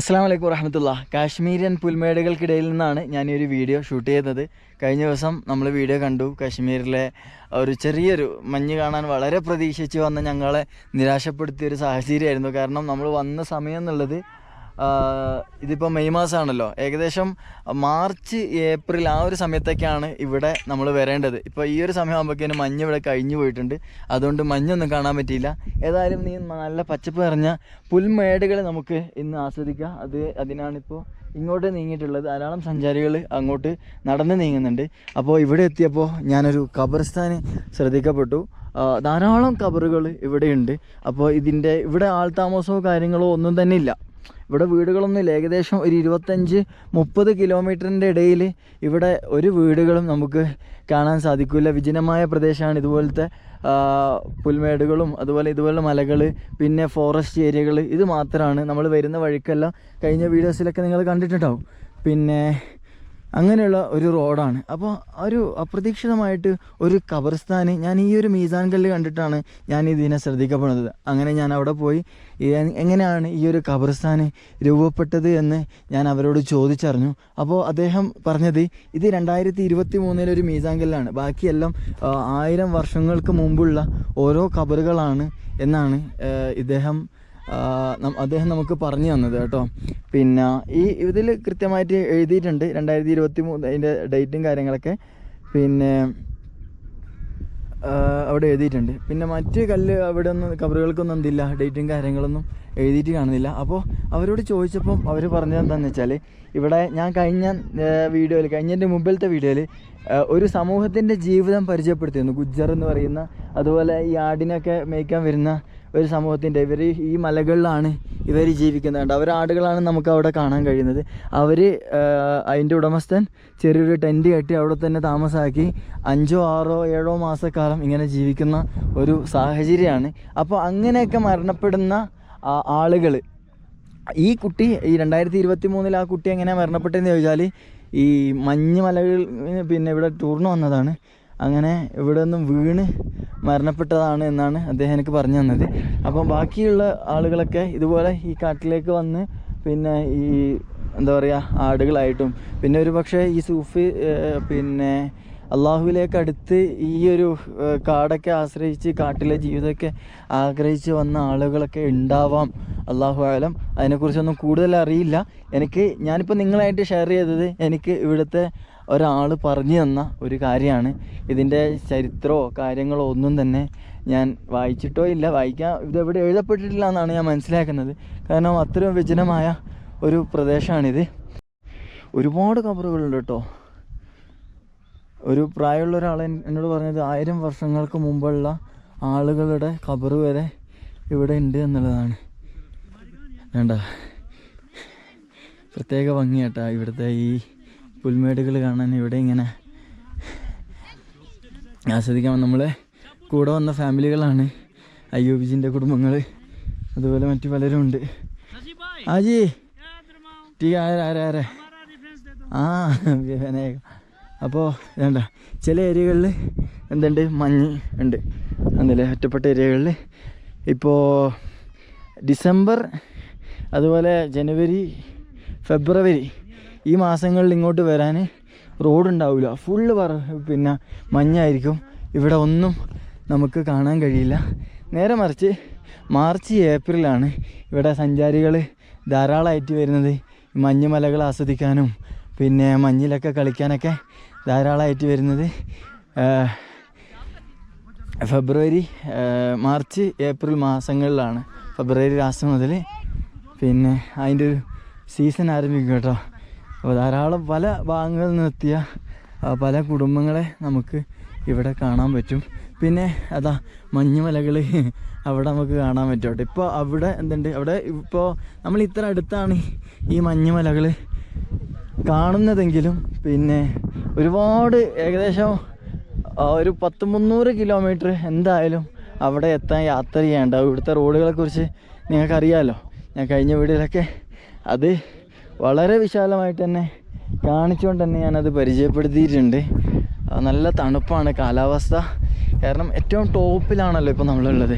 അസ്സാം വലൈക്കും വറഹമത്തുള്ള. കാശ്മീരിയൻ പുൽമേടുകൾക്കിടയിൽ നിന്നാണ് ഞാൻ ഈ ഒരു വീഡിയോ ഷൂട്ട് ചെയ്തത്. കഴിഞ്ഞ ദിവസം നമ്മൾ വീഡിയോ കണ്ടു. കാശ്മീരിലെ ഒരു ചെറിയൊരു മഞ്ഞ് കാണാൻ വളരെ പ്രതീക്ഷിച്ച് വന്ന ഞങ്ങളെ നിരാശപ്പെടുത്തിയ ഒരു സാഹചര്യമായിരുന്നു. കാരണം നമ്മൾ വന്ന സമയം എന്നുള്ളത് ഇതിപ്പോൾ മെയ് മാസമാണല്ലോ ഏകദേശം മാർച്ച് ഏപ്രിൽ ആ ഒരു സമയത്തൊക്കെയാണ് ഇവിടെ നമ്മൾ വരേണ്ടത്. ഇപ്പോൾ ഈ ഒരു സമയമാകുമ്പോഴേക്കും മഞ്ഞ് ഇവിടെ കഴിഞ്ഞു പോയിട്ടുണ്ട്. അതുകൊണ്ട് മഞ്ഞൊന്നും കാണാൻ പറ്റിയില്ല. ഏതായാലും നീ നല്ല പച്ചപ്പ് നിറഞ്ഞ പുൽമേടുകൾ നമുക്ക് ഇന്ന് ആസ്വദിക്കാം. അത് അതിനാണിപ്പോൾ ഇങ്ങോട്ട് നീങ്ങിയിട്ടുള്ളത്. ധാരാളം സഞ്ചാരികൾ അങ്ങോട്ട് നടന്ന് നീങ്ങുന്നുണ്ട്. അപ്പോൾ ഇവിടെ എത്തിയപ്പോൾ ഞാനൊരു ഖബർസ്ഥാൻ ശ്രദ്ധിക്കപ്പെട്ടു. ധാരാളം കബറുകൾ ഇവിടെയുണ്ട്. അപ്പോൾ ഇതിന്റെ ഇവിടെ ആൾ താമസമോ കാര്യങ്ങളോ ഒന്നും തന്നെ ഇല്ല. ഇവിടെ വീടുകളൊന്നുമില്ല ഏകദേശം ഒരു ഇരുപത്തഞ്ച് മുപ്പത് കിലോമീറ്ററിന്റെ ഇടയിൽ ഇവിടെ ഒരു വീടുകളും നമുക്ക് കാണാൻ സാധിക്കില്ല വിജനമായ പ്രദേശമാണ് ഇതുപോലത്തെ പുൽമേടുകളും അതുപോലെ ഇതുപോലെ മലകൾ പിന്നെ ഫോറസ്റ്റ് ഏരിയകൾ. ഇത് മാത്രമാണ്. നമ്മൾ വരുന്ന വഴിക്കെല്ലാം കഴിഞ്ഞ വീഡിയോസിലൊക്കെ നിങ്ങൾ കണ്ടിട്ടുണ്ടാവും. പിന്നെ അങ്ങനെയുള്ള ഒരു റോഡാണ്. അപ്പോൾ ഒരു അപ്രതീക്ഷിതമായിട്ട് ഒരു കബർസ്ഥാന് ഞാൻ ഈ ഒരു മീസാൻ കല്ല് കണ്ടിട്ടാണ് ഞാൻ ഇതിനെ ശ്രദ്ധിക്കപ്പെടുന്നത്. അങ്ങനെ ഞാൻ അവിടെ പോയി എങ്ങനെയാണ് ഈ ഒരു കബർസ്ഥാന് രൂപപ്പെട്ടത് എന്ന് ഞാൻ അവരോട് ചോദിച്ചറിഞ്ഞു. അപ്പോൾ അദ്ദേഹം പറഞ്ഞത് ഇത് രണ്ടായിരത്തി ഇരുപത്തി മൂന്നിലൊരു മീസാൻ കല്ലാണ്. ബാക്കിയെല്ലാം ആയിരം വർഷങ്ങൾക്ക് മുമ്പുള്ള ഓരോ കബറുകളാണ് എന്നാണ് ഇദ്ദേഹം അദ്ദേഹം നമുക്ക് പറഞ്ഞു തന്നത് കേട്ടോ. പിന്നെ ഈ ഇതിൽ കൃത്യമായിട്ട് എഴുതിയിട്ടുണ്ട്. രണ്ടായിരത്തി ഇരുപത്തി മൂന്ന് അതിന്റെ ഡേറ്റും കാര്യങ്ങളൊക്കെ. പിന്നെ അവിടെ എഴുതിയിട്ടുണ്ട്. പിന്നെ മറ്റ് കല്ല് അവിടെ ഒന്നും കബറുകൾക്കൊന്നും എന്തില്ല. ഡേറ്റും കാര്യങ്ങളൊന്നും എഴുതിയിട്ട് കാണുന്നില്ല. അപ്പോൾ അവരോട് ചോദിച്ചപ്പം അവർ പറഞ്ഞത് എന്താണെന്ന് വെച്ചാൽ ഇവിടെ ഞാൻ കഴിഞ്ഞ വീഡിയോയിൽ കഴിഞ്ഞതിന്റെ മുമ്പിലത്തെ വീഡിയോയിൽ ഒരു സമൂഹത്തിന്റെ ജീവിതം പരിചയപ്പെടുത്തിയിരുന്നു. ഗുജ്ജർ എന്ന് പറയുന്ന അതുപോലെ ഈ ആടിനൊക്കെ മേയ്ക്കാൻ വരുന്ന ഒരു സമൂഹത്തിന്റെ ഇവർ ഈ മലകളിലാണ് ഇവർ ജീവിക്കുന്നത് അവർ ആടുകളാണ് നമുക്ക് അവിടെ കാണാൻ കഴിയുന്നത്. അവർ അതിന്റെ ഉടമസ്ഥൻ ചെറിയൊരു ടെന്റ് കെട്ടി അവിടെ തന്നെ താമസാക്കി അഞ്ചോ ആറോ ഏഴോ മാസക്കാലം ഇങ്ങനെ ജീവിക്കുന്ന ഒരു സാഹചര്യമാണ്. അപ്പോൾ അങ്ങനെയൊക്കെ മരണപ്പെടുന്ന ആളുകൾ ഈ കുട്ടി ഈ രണ്ടായിരത്തി ഇരുപത്തി മൂന്നിൽ ആ കുട്ടി എങ്ങനെയാണ് മരണപ്പെട്ടതെന്ന് ചോദിച്ചാൽ ഈ മഞ്ഞ് മലകൾ പിന്നെ ഇവിടെ ടൂറിന് വന്നതാണ്. അങ്ങനെ ഇവിടെ നിന്നും വീണ് മരണപ്പെട്ടതാണ് എന്നാണ് അദ്ദേഹം എനിക്ക് പറഞ്ഞു തന്നത്. അപ്പം ബാക്കിയുള്ള ആളുകളൊക്കെ ഇതുപോലെ ഈ കാട്ടിലേക്ക് വന്ന് പിന്നെ ഈ എന്താ പറയുക ആടുകളായിട്ടും പിന്നെ ഒരു പക്ഷേ ഈ സൂഫി പിന്നെ അള്ളാഹുവിലേക്ക് അടുത്ത് ഈ ഒരു കാടൊക്കെ ആശ്രയിച്ച് കാട്ടിലെ ജീവിതമൊക്കെ ആഗ്രഹിച്ച് വന്ന ആളുകളൊക്കെ ഉണ്ടാവാം. അള്ളാഹു ആലം അതിനെക്കുറിച്ചൊന്നും കൂടുതൽ അറിയില്ല. എനിക്ക് ഞാനിപ്പോൾ നിങ്ങളായിട്ട് ഷെയർ ചെയ്തത് എനിക്ക് ഇവിടുത്തെ ഒരാൾ പറഞ്ഞു തന്ന ഒരു കാര്യമാണ്. ഇതിന്റെ ചരിത്രമോ കാര്യങ്ങളോ ഒന്നും തന്നെ ഞാൻ വായിച്ചിട്ടോ ഇല്ല. വായിക്കാൻ ഇതെവിടെ എഴുതപ്പെട്ടിട്ടില്ല എന്നാണ് ഞാൻ മനസ്സിലാക്കുന്നത്. കാരണം അത്രയും വിജനമായ ഒരു പ്രദേശമാണിത്. ഒരുപാട് കബറുകളുണ്ട് കേട്ടോ. ഒരു പ്രായമുള്ള ഒരാൾ എന്നോട് പറഞ്ഞത് ആയിരം വർഷങ്ങൾക്ക് മുമ്പുള്ള ആളുകളുടെ കബർ വരെ ഇവിടെ ഉണ്ട് എന്നുള്ളതാണ്. വേണ്ട പ്രത്യേക ഭംഗിയാട്ടാ ഇവിടുത്തെ ഈ പുൽമേടുകൾ കാണാൻ ഇവിടെ ഇങ്ങനെ ആസ്വദിക്കാൻ നമ്മളെ കൂടെ വന്ന ഫാമിലികളാണ്. അയ്യൂബിജിന്റെ കുടുംബങ്ങൾ അതുപോലെ മറ്റു പലരും ഉണ്ട്. ആജി ടീ ആരാ ആരാ ആരാ? ആ വിനായക അപ്പോൾ വേണ്ട. ചില ഏരിയകളിൽ എന്തുണ്ട്? മഞ്ഞ് ഉണ്ട്. എന്നല്ലേ ഒറ്റപ്പെട്ട ഏരിയകളിൽ. ഇപ്പോൾ ഡിസംബർ അതുപോലെ ജനുവരി ഫെബ്രുവരി ഈ മാസങ്ങളിൽ ഇങ്ങോട്ട് വരാൻ റോഡ് ഉണ്ടാവില്ല ഫുള്ള് പറ പിന്നെ മഞ്ഞായിരിക്കും. ഇവിടെ ഒന്നും നമുക്ക് കാണാൻ കഴിയില്ല. നേരെ മറിച്ച് മാർച്ച് ഏപ്രിലാണ് ഇവിടെ സഞ്ചാരികൾ ധാരാളമായിട്ട് വരുന്നത്. മഞ്ഞ് മഞ്ഞുമലകൾ ആസ്വദിക്കാനും പിന്നെ മഞ്ഞിലൊക്കെ കളിക്കാനൊക്കെ ധാരാളമായിട്ട് വരുന്നത്. ഫെബ്രുവരി മാർച്ച് ഏപ്രിൽ മാസങ്ങളിലാണ്. ഫെബ്രുവരി ലാസ്റ്റ് മുതൽ പിന്നെ അതിന്റെ ഒരു സീസൺ ആരംഭിക്കും കേട്ടോ. അപ്പോൾ ധാരാളം പല ഭാഗങ്ങളിൽ നിന്നെത്തിയ പല കുടുംബങ്ങളെ നമുക്ക് ഇവിടെ കാണാൻ പറ്റും. പിന്നെ അതാ മഞ്ഞുമലകൾ അവിടെ നമുക്ക് കാണാൻ പറ്റും. കേട്ടോ ഇപ്പോൾ അവിടെ എന്തുണ്ട്? അവിടെ ഇപ്പോൾ നമ്മൾ ഇത്ര അടുത്താണ് ഈ മഞ്ഞുമലകൾ കാണുന്നതെങ്കിലും പിന്നെ ഒരുപാട് ഏകദേശം ഒരു പത്ത് മുന്നൂറ് കിലോമീറ്റർ എന്തായാലും അവിടെ എത്താൻ യാത്ര ചെയ്യേണ്ട ഇവിടുത്തെ റോഡുകളെക്കുറിച്ച് നിങ്ങൾക്കറിയാമല്ലോ ഞാൻ കഴിഞ്ഞ വീഡിയോയിലൊക്കെ അത് വളരെ വിശാലമായിട്ട് തന്നെ കാണിച്ചുകൊണ്ട് തന്നെ ഞാനത് പരിചയപ്പെടുത്തിയിട്ടുണ്ട്. നല്ല തണുപ്പാണ് കാലാവസ്ഥ. കാരണം ഏറ്റവും ടോപ്പിലാണല്ലോ ഇപ്പോൾ നമ്മളുള്ളത്.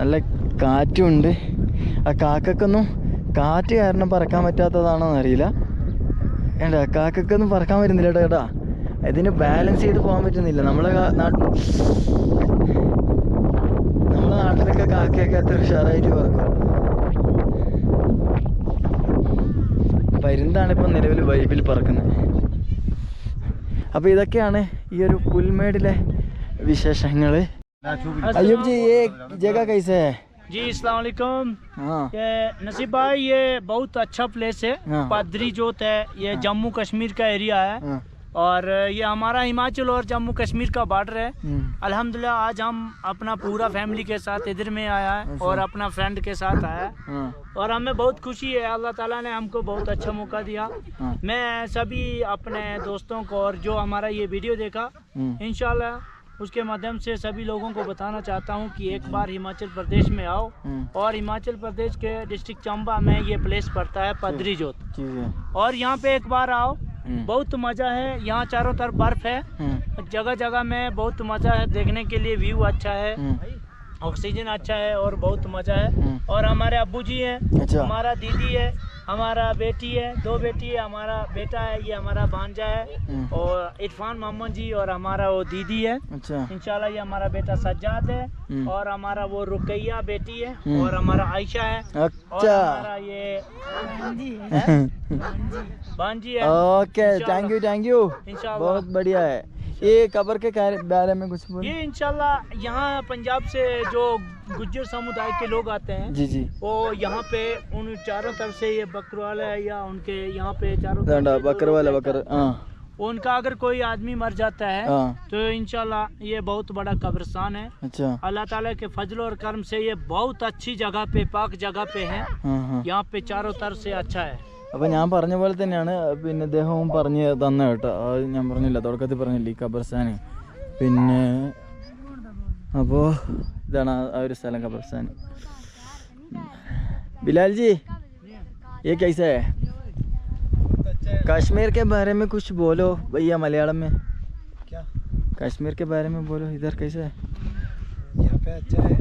നല്ല കാറ്റുമുണ്ട് ആ കാക്കക്കൊന്നും കാറ്റ് കാരണം പറക്കാൻ പറ്റാത്തതാണോ എന്നറിയില്ല ഏണ്ടാ കാക്കക്കൊന്നും പറക്കാൻ പറ്റുന്നില്ല കേട്ടോ ഇതിന് ബാലൻസ് ചെയ്ത് പോകാൻ പറ്റുന്നില്ല. നമ്മളെ നമ്മളെ നാട്ടിലൊക്കെ കാക്കയൊക്കെ അത്ര ഉഷാറായിട്ട് പറക്കും. പരുന്താണ് ഇപ്പം നിലവിൽ വൈബിൽ പറക്കുന്നത് അപ്പോൾ ഇതൊക്കെയാണ് ഈ ഒരു പുൽമേടിലെ വിശേഷങ്ങൾ अयूब जी ये जगह कैसे है जी अस्सलाम वालेकुम हाँ ये नसीब भाई ये बहुत अच्छा प्लेस है हाँ। पादरी जोत है ये जम्मू कश्मीर का एरिया है हाँ اور یہ ہمارا ہماچل اور جموں کشمیر کا بارڈر ہے۔ الحمدللہ آج ہم اپنا پورا فیملی کے ساتھ ادھر میں آیا ہے اور اپنا فرینڈ کے ساتھ آیا ہے۔ اور ہمیں بہت خوشی ہے اللہ تعالیٰ نے ہم کو بہت اچھا موقع دیا۔ میں سبھی اپنے دوستوں کو اور جو ہمارا یہ ویڈیو دیکھا انشاءاللہ اس کے مادھیم سے سبھی لوگوں کو بتانا چاہتا ہوں کہ ایک بار ہماچل پردیش میں آؤ۔ اور ہماچل پردیش کے ڈسٹرکٹ چمبا میں یہ پلیس پڑتا ہے پدری جوت۔ اور یہاں پہ ایک بار آؤ۔ بہت مزہ ہے۔ یہاں چاروں طرف برف ہے۔ جگہ جگہ میں بہت مزہ ہے۔ دیکھنے کے لیے ویو اچھا ہے۔ آکسیجن اچھا ہے اور بہت مزہ ہے۔ اور ہمارے ابو جی ہیں۔ ہمارا دیدی ہے۔ ہمارا بیٹی ہے دو بیٹی ہے ہمارا بیٹا ہے یہ ہمارا بھانجا ہے۔ ہاں۔ اور عرفان محمد جی اور ہمارا وہ دیدی ہے۔ اچھا۔ انشاءاللہ یہ ہمارا بیٹا سجاد ہے۔ ہاں۔ اور ہمارا وہ رقیہ بیٹی ہے۔ ہاں۔ اور ہمارا عائشہ ہے۔ اور اچھا۔ ہمارا یہ بانجی ہے۔ اوکے تھینک یو تھینک یو بہت بڑھیا ہے۔ اچھا۔ یہ قبر کے بارے میں کچھ یہ انشاءاللہ یہاں پنجاب سے جو گجر سمودائے کے لوگ آتے ہیں جی جی۔ وہ یہاں پہ ان چاروں طرف سے یہ بکروالا ہے یا ان کے یہاں پہ چاروں طرف بکروالا بکر ہاں۔ ان کا اگر کوئی آدمی مر جاتا ہے ہاں۔ تو انشاءاللہ یہ بہت بڑا قبرستان ہے۔ اچھا۔ اللہ تعالیٰ کے فضل اور کرم سے یہ بہت اچھی جگہ پہ پاک جگہ پہ ہے۔ ہاں، یہاں پہ چاروں طرف سے اچھا ہے۔ है अच्छा अल्लाह ताला के फजल और करम से ये बहुत अच्छी जगह पे पाक जगह पे है ആ ആ यहाँ पे चारों तरफ से अच्छा है അപ്പോൾ ഞാൻ പറഞ്ഞ പോലെ തന്നെയാണ് പിന്നെ ഇദ്ദേഹവും പറഞ്ഞ് തന്ന കേട്ടോ അത് ഞാൻ പറഞ്ഞില്ല തുടക്കത്തിൽ പറഞ്ഞില്ല ഈ ഖബർസ്ഥാൻ പിന്നെ അപ്പോൾ ഇതാണ് ആ- ആ ഒരു സ്ഥലം ഖബർസ്ഥാൻ बिलाल जी ये कैसा है कश्मीर के बारे में कुछ बोलो भैया मलयालम में क्या कश्मीर के बारे में बोलो इधर कैसा है यहाँ पे अच्छा है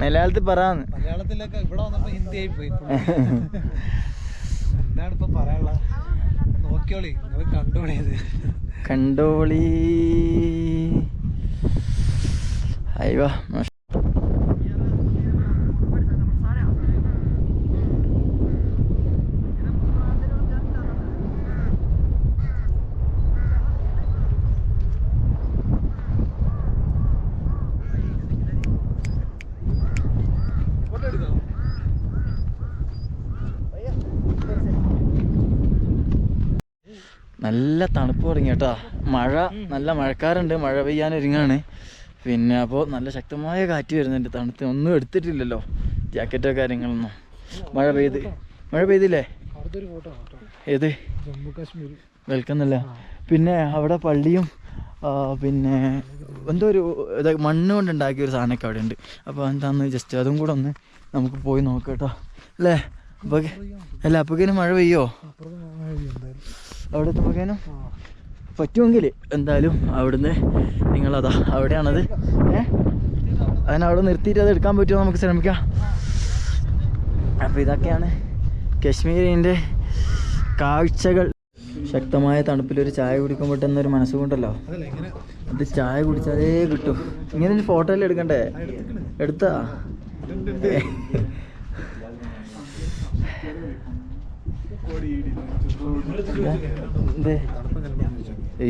മലയാളത്തിൽ പറയാന്ന് മലയാളത്തിലൊക്കെ ഇവിടെ വന്നപ്പോ ഹിന്ദി ആയി പോയി ഇപ്പൊ. എന്താണ് ഇപ്പൊ നോക്കിയോളി നിങ്ങൾ കണ്ടോളിയത് കണ്ടോളി. അയ്യോ ഫോട്ടോ എടുത്തോ നല്ല തണുപ്പ് തുടങ്ങി കേട്ടോ. മഴ നല്ല മഴക്കാരുണ്ട് മഴ പെയ്യാനൊരുങ്ങാണ്. പിന്നെ അപ്പോൾ നല്ല ശക്തമായ കാറ്റ് വരുന്നുണ്ട്. തണുത്ത് ഒന്നും എടുത്തിട്ടില്ലല്ലോ. ജാക്കറ്റോ കാര്യങ്ങളൊന്നും. മഴ പെയ്ത്. മഴ പെയ്തില്ലേ? ഏത്? ജമ്മു കാശ്മീർ വെൽക്കുന്നില്ല. പിന്നെ അവിടെ പള്ളിയും പിന്നെ എന്തോ ഒരു മണ്ണ് കൊണ്ട് ഉണ്ടാക്കിയ ഒരു സാധനമൊക്കെ അവിടെ ഉണ്ട് അപ്പോൾ എന്താന്ന് ജസ്റ്റ് അതും കൂടെ ഒന്ന് നമുക്ക് പോയി നോക്കാം കേട്ടോ. അല്ലേ? അല്ല അപ്പോഴേനും മഴ പെയ്യോ? അവിടെ എത്തുമ്പോക്കേനും പറ്റുമെങ്കിൽ എന്തായാലും അവിടുന്ന് നിങ്ങളതാ അവിടെയാണത്. ഏഹ് അതിനവിടെ നിർത്തിയിട്ട് അത് എടുക്കാൻ പറ്റുമോ നമുക്ക് ശ്രമിക്കാം. അപ്പോൾ ഇതൊക്കെയാണ് കശ്മീരിന്റെ കാഴ്ചകൾ. ശക്തമായ തണുപ്പിലൊരു ചായ കുടിക്കുമ്പോൾ എന്നൊരു മനസ്സുകൊണ്ടല്ലോ. അത് ചായ കുടിച്ചാലേ കിട്ടും. ഇങ്ങനെ ഒരു ഫോട്ടോ അല്ലേ എടുക്കണ്ടേ? എടുത്താ?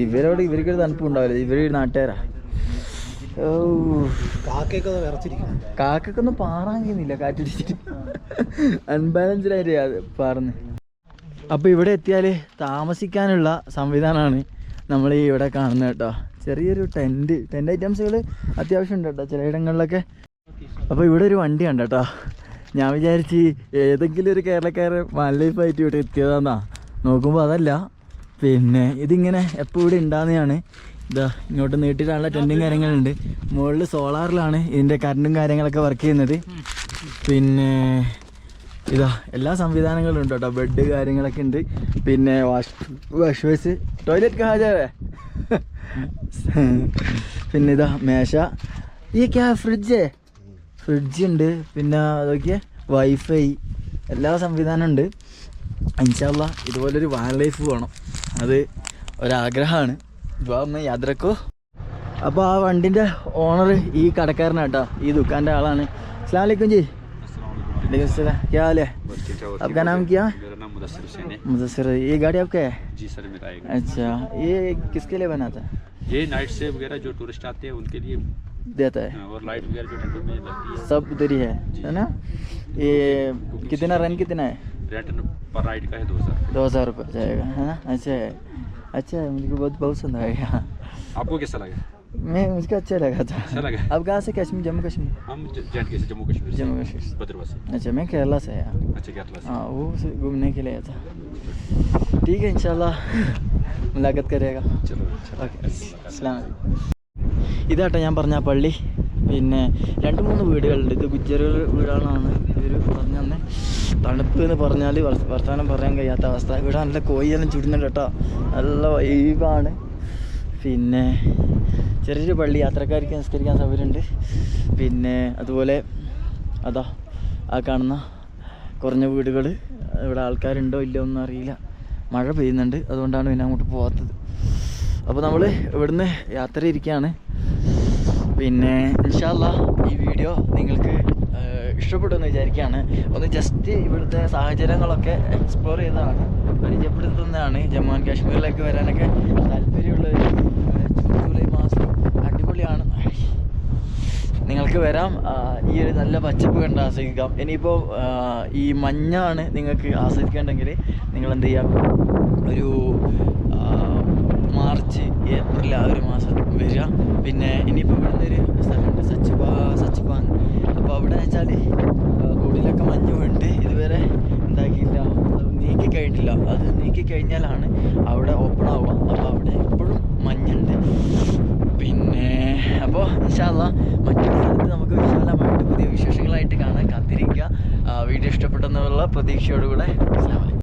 ഇവരോട് ഇവർക്ക് തണുപ്പ് ഉണ്ടാവില്ല ഇവർ നാട്ടുകാരാ. ഒന്ന് കാക്കൊന്നും പാറാങ്ങിന്നില്ല കാറ്റടിച്ചിട്ട്. അൺബാലൻസ്ഡ് ആയിട്ട് പാറന്ന്. അപ്പൊ അപ്പോൾ ഇവിടെ എത്തിയാൽ താമസിക്കാനുള്ള സംവിധാനമാണ് നമ്മൾ ഈ ഇവിടെ കാണുന്നത് കേട്ടോ. ചെറിയൊരു ടെന്റ് ടെന്റ് ഐറ്റംസുകൾ അത്യാവശ്യം ഉണ്ട് കേട്ടോ ചിലയിടങ്ങളിലൊക്കെ അപ്പോൾ ഇവിടെ ഒരു വണ്ടി ഉണ്ട് കേട്ടോ ഞാൻ വിചാരിച്ച് ഏതെങ്കിലും ഒരു കേരളക്കാരൻ വൺ ലൈഫായിട്ട് ഇവിടെ എത്തിയതാന്നാ. നോക്കുമ്പോൾ അതല്ല. പിന്നെ ഇതിങ്ങനെ എപ്പോൾ ഇവിടെ ഉണ്ടാകുന്നതാണ് ഇതാ ഇങ്ങോട്ട് നീട്ടിയിട്ടുള്ള ടെന്റും കാര്യങ്ങളുണ്ട്. മുകളിൽ സോളാറിലാണ് ഇതിന്റെ കറണ്ടും കാര്യങ്ങളൊക്കെ വർക്ക് ചെയ്യുന്നത്. പിന്നെ ഇതാ എല്ലാ സംവിധാനങ്ങളും ഉണ്ട് കേട്ടോ. ബെഡ് കാര്യങ്ങളൊക്കെ ഉണ്ട്. പിന്നെ വാഷ് വാഷ് ബേസ് ടോയ്ലറ്റ് കഹാജാവേ പിന്നെ ഇതാ മേശ. ഈ ക്യാ ഫ്രിഡ്ജ് ഫ്രിഡ്ജ് ഉണ്ട് പിന്നെ അതൊക്കെ വൈഫൈ എല്ലാ സംവിധാനം ഉണ്ട് ഇൻഷാല്ല ഇതുപോലൊരു വൈൽഡ് ലൈഫ് വേണം അത് ഒരാഗ്രഹമാണ് ഇപ്പം യാത്രക്കോ അപ്പോൾ ആ വണ്ടിൻ്റെ ഓണർ ഈ കടക്കാരനാട്ടോ ഈ ദുക്കാൻ്റെ ആളാണ് അസ്സാം വലൈക്കും ജി वालेकुम सलाम क्या हाल है आपका नाम क्या मेरा नाम मुदस्सिर हुसैन है मुदसर ये गाड़ी आपका है जी सर मेरा आएगा अच्छा ये किसके लिए बना था ये नाइट से वगैरह जो टूरिस्ट आते हैं उनके लिए دیتا ہاں، ہے۔ سب ادھر ہی جی۔ ہے نا؟ یہ کتنا رن کتنا ہے؟ دو ہزار۔ روپے جائے گا ہے نا؟ اچھا ہے۔ اچھا ہے مجھے بہت بہت پسند آئے گا۔ آپ کو کیسا لگا؟ میں مجھ کو اچھا لگا تھا۔ اچھا آپ کہاں سے کشمیر جموں کشمیر؟ ہم جموں جموں کشمیر جموں کشمیر بدروا سے اچھا میں کیرلا سے آیا۔ اچھا کیرلا سے۔ ہاں وہ گھومنے کے لیے آیا تھا۔ ٹھیک ہے انشاءاللہ۔ ملاقات کرے گا۔ چلو۔ اوکے السلام علیکم۔ ഇതാട്ടോ ഞാൻ പറഞ്ഞ പള്ളി. പിന്നെ രണ്ട് മൂന്ന് വീടുകളുണ്ട്. ഇത് ഗുജ്ജറുകൾ വീടാണെന്നാണ് ഇവർ പറഞ്ഞു തന്നെ. തണുപ്പ് എന്ന് പറഞ്ഞാൽ വർ- വർത്തമാനം പറയാൻ കഴിയാത്ത അവസ്ഥ. ഇവിടെ നല്ല കോയിയെല്ലാം ചുടുന്നുണ്ട് കേട്ടോ. നല്ല വൈബാണ്. പിന്നെ ചെറിയൊരു പള്ളി യാത്രക്കാർക്ക് നിസ്കരിക്കാൻ സൗകര്യമുണ്ട്. പിന്നെ അതുപോലെ അതാ ആ കാണുന്ന കുറഞ്ഞ വീടുകൾ ഇവിടെ ആൾക്കാരുണ്ടോ ഇല്ലയോ ഒന്നും അറിയില്ല. മഴ പെയ്യുന്നുണ്ട്. അതുകൊണ്ടാണ് പിന്നെ അങ്ങോട്ട് പോകാത്തത് അപ്പോൾ നമ്മൾ ഇവിടുന്ന് യാത്ര ഇരിക്കുകയാണ് പിന്നെ ഇൻഷാല്ല ഈ വീഡിയോ നിങ്ങൾക്ക് ഇഷ്ടപ്പെടുമെന്ന് വിചാരിക്കുകയാണ്. ഒന്ന് ജസ്റ്റ് ഇവിടുത്തെ സാഹചര്യങ്ങളൊക്കെ എക്സ്പ്ലോർ ചെയ്തതാണ്. പരിചയപ്പെടുത്തുന്നതാണ് ജമ്മു ആൻഡ് കാശ്മീരിലേക്ക് വരാനൊക്കെ താല്പര്യമുള്ളവർ ജൂലൈ മാസം അടിപൊളിയാണ്. നിങ്ങൾക്ക് വരാം. ഈ ഒരു നല്ല പച്ചപ്പ് കണ്ട് ആസ്വദിക്കാം. ഇനിയിപ്പോൾ ഈ മഞ്ഞാണ് നിങ്ങൾക്ക് ആസ്വദിക്കേണ്ടെങ്കിൽ നിങ്ങൾ എന്ത് ചെയ്യാം? ഒരു ഏപ്രിൽ ആ ഒരു മാസം വരിക. പിന്നെ ഇനിയിപ്പോൾ ഇവിടുന്ന് ഒരു